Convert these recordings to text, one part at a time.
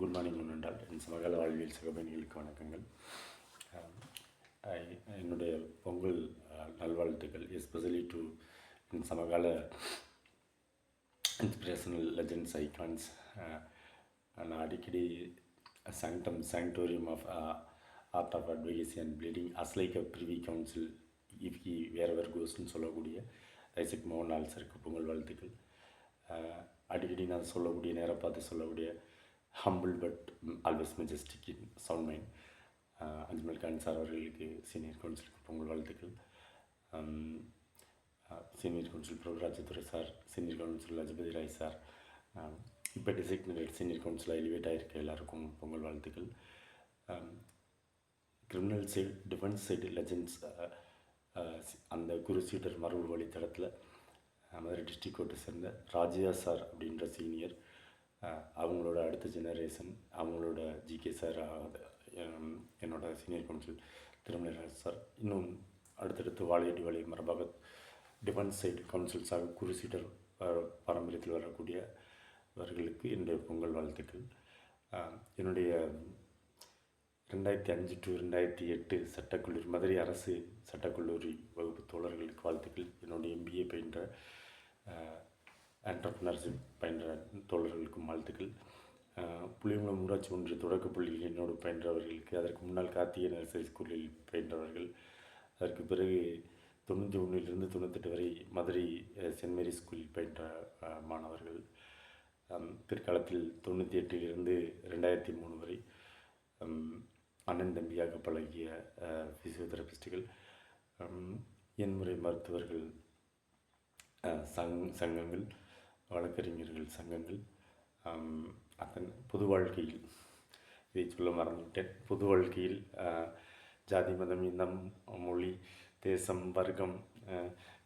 Good morning என்றால் என் சமகால வாழ்வியல் சகபயணிகளுக்கு வணக்கங்கள். என்னுடைய பொங்கல் நல்வாழ்த்துக்கள். எஸ்பெஷலி டு என் சமகால இன்ஸ்பிரேஷனல் லெஜண்ட்ஸ் ஐகான்ஸ் நான் அடிக்கடி sanctum sanctorium of art of advocacy and pleading as like privy privy council இஃப்கி வேறவர் கோஸ்ன்னு சொல்லக்கூடிய ஐசக் மோகன் ஆல்சருக்கு பொங்கல் வாழ்த்துக்கள். அடிக்கடி நான் சொல்லக்கூடிய நேரம் பார்த்து சொல்லக்கூடிய humble but always majestic in sound mind Ajmal Khan sir அவர்களுக்கு சீனியர் கவுன்சிலுக்கு பொங்கல் வாழ்த்துக்கள். Senior counsel Prabhurajadurai sir senior counsel Lajapathi Rai sir இப்போ டிசைக்னரேட் சீனியர் கவுன்சில் எலிவேட் ஆகிருக்க எல்லாருக்கும் பொங்கல் வாழ்த்துக்கள். Criminal side defence side legends அந்த குரு சீடர் மரபு வழித்தடத்தில் uh, மதுரை டிஸ்ட்ரிக் கோர்ட்டை சேர்ந்த ராஜியா சார் அப்படின்ற சீனியர் அவங்களோட அடுத்த ஜெனரேஷன் அவங்களோட ஜிகே சார் என்னோட சீனியர் கவுன்சில் திருமலராஜ் சார் இன்னும் அடுத்தடுத்து வாழையடி வாழை மரபாக டிஃபென்ஸ் சைடு கவுன்சில்ஸாக குரு பாரம்பரியத்தில் வரக்கூடிய அவர்களுக்கு என்னுடைய பொங்கல் வாழ்த்துக்கள். என்னுடைய ரெண்டாயிரத்தி அஞ்சு டு ரெண்டாயிரத்தி எட்டு சட்டக்கல்லூரி மதுரை அரசு சட்டக்கல்லூரி வகுப்பு தோழர்களுக்கு வாழ்த்துக்கள். என்னுடைய எம்பிஏ பயின்ற என்டர்பிரினர்ஷிப் பயின்ற தோழர்களுக்கும் வாழ்த்துக்கள். புளியங்குளம் ஊராட்சி ஒன்றிய தொடக்க பள்ளியில் என்னோடு பயின்றவர்களுக்கு அதற்கு முன்னால் கார்த்திகை நர்சரி ஸ்கூலில் பயின்றவர்கள். அதற்கு பிறகு தொண்ணூற்றி ஒன்றிலிருந்து தொண்ணூத்தெட்டு வரை மதுரை சென்ட் மேரி ஸ்கூலில் பயின்ற மாணவர்கள். பிற்காலத்தில் தொண்ணூற்றி எட்டிலிருந்து ரெண்டாயிரத்தி மூணு வரை அண்ணன் தம்பியாக பழகிய ஃபிசியோதெரபிஸ்ட்டுகள் எண்முறை மருத்துவர்கள் சங் சங்கங்கள். வழக்கறிஞர்கள் சங்கங்கள். அத்தன் அதன் பொது வாழ்க்கையில் இதை சொல்ல மறந்துவிட்டேன். பொது வாழ்க்கையில் ஜாதி மதம் இனம் மொழி தேசம் வர்க்கம்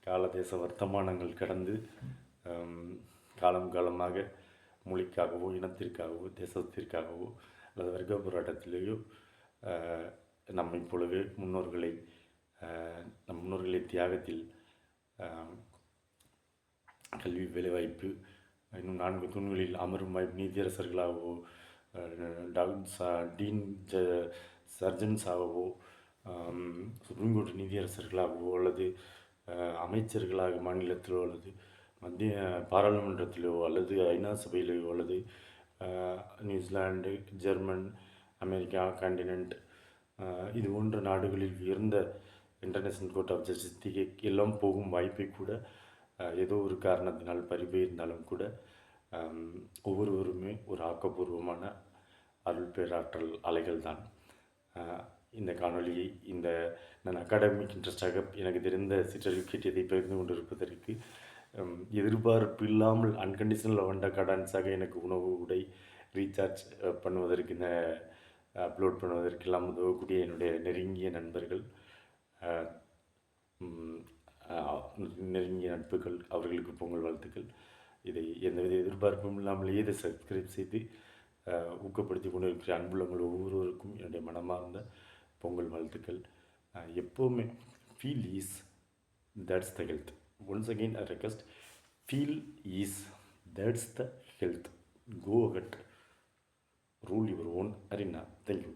கால தேச வர்த்தமானங்கள் கடந்து காலம் காலமாக மொழிக்காகவோ இனத்திற்காகவோ தேசத்திற்காகவோ அல்லது வர்க்க போராட்டத்திலேயோ நம்மை நம்மைப் போலவே முன்னோர்களை நம் முன்னோர்களை தியாகத்தில் கல்வி வேலைவாய்ப்பு இன்னும் நான்கு தூண்களில் அமரும் வாய்ப்பு நீதியரசர்களாகவோ டீன் ஜ சர்ஜன்ஸாகவோ சுப்ரீம் கோர்ட் நீதியரசர்களாகவோ அல்லது அமைச்சர்களாக மாநிலத்திலோ அல்லது மத்திய பாராளுமன்றத்திலோ அல்லது ஐநா சபையிலோ அல்லது New Zealand New Zealand German America continent இது போன்ற நாடுகளில் உயர்ந்த இன்டர்நேஷ்னல் கோர்ட் ஆஃப் ஜஸ்டிஸ் எல்லாம் போகும் வாய்ப்பை கூட ஏதோ ஒரு காரணத்தினால் பறிபோயிருந்தாலும் கூட ஒவ்வொருவருமே ஒரு ஆக்கப்பூர்வமான அருள் பேராற்றல் அலைகள் தான் இந்த காணொளியை இந்த நான் அகாடமிக் இன்ட்ரெஸ்டாக எனக்கு தெரிந்த சிற்றறிவிக்கேட் இதை பகிர்ந்து கொண்டிருப்பதற்கு எதிர்பார்ப்பு இல்லாமல் அன்கண்டிஷனல் வண்ட கடான்ஸாக எனக்கு உணவு உடை ரீசார்ஜ் பண்ணுவதற்கு இந்த அப்லோட் பண்ணுவதற்கெல்லாம் உதவக்கூடிய என்னுடைய நெருங்கிய நண்பர்கள் நெருங்கிய நட்புகள் அவர்களுக்கு பொங்கல் வாழ்த்துக்கள். இதை எந்தவித எதிர்பார்ப்பும் இல்லாமலேயே இதை சப்ஸ்கிரைப் செய்து ஊக்கப்படுத்தி ஊக்கப்படுத்தி கொண்டிருக்கிற அன்புள்ளங்கள் ஒவ்வொருவருக்கும் என்னுடைய மனமார்ந்த பொங்கல் வாழ்த்துக்கள். எப்போவுமே feel is that's the health once again I request feel is that's the health go ahead rule your own arena thank you